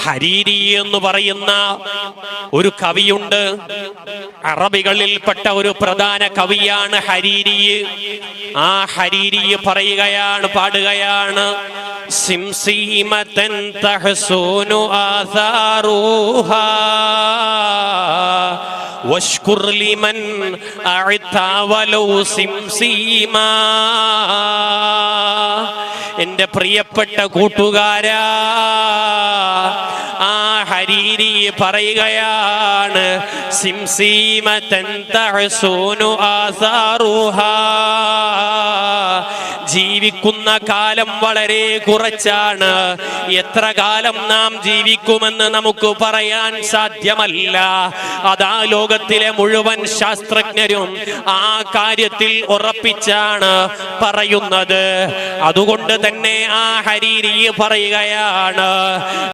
Hariri എന്ന് പറയുന്ന ഒരു കവിയുണ്ട് അറബികളിൽപ്പെട്ട ഒരു പ്രധാന കവിയാണ് ഹരീരി ആ ഹരീരി പറയുകയാണ് പാടുകയാണ് സിംസീമതൻ തഹസൂനു ആസാറൂഹാ واشكر لمن أعطى ولو സിംസീമാ എന്റെ പ്രിയപ്പെട്ട കൂട്ടുകാരാ ആ ഹരീരി പറയുകയാണ് സിംസീമ തൻ തഹസൂനു ആസാറുഹാ. ജീവിക്കുന്ന കാലം വളരെ കുറച്ചാണ്. എത്ര കാലം നാം ജീവിക്കുമെന്ന് നമുക്ക് പറയാൻ സാധ്യമല്ല. അതാ ലോകത്തിലെ മുഴുവൻ ശാസ്ത്രജ്ഞരും ആ കാര്യത്തിൽ ഉറപ്പിച്ചാണ് പറയുന്നത്. അതുകൊണ്ട് തന്നെ ആ ഹരീരി പറയുകയാണ്.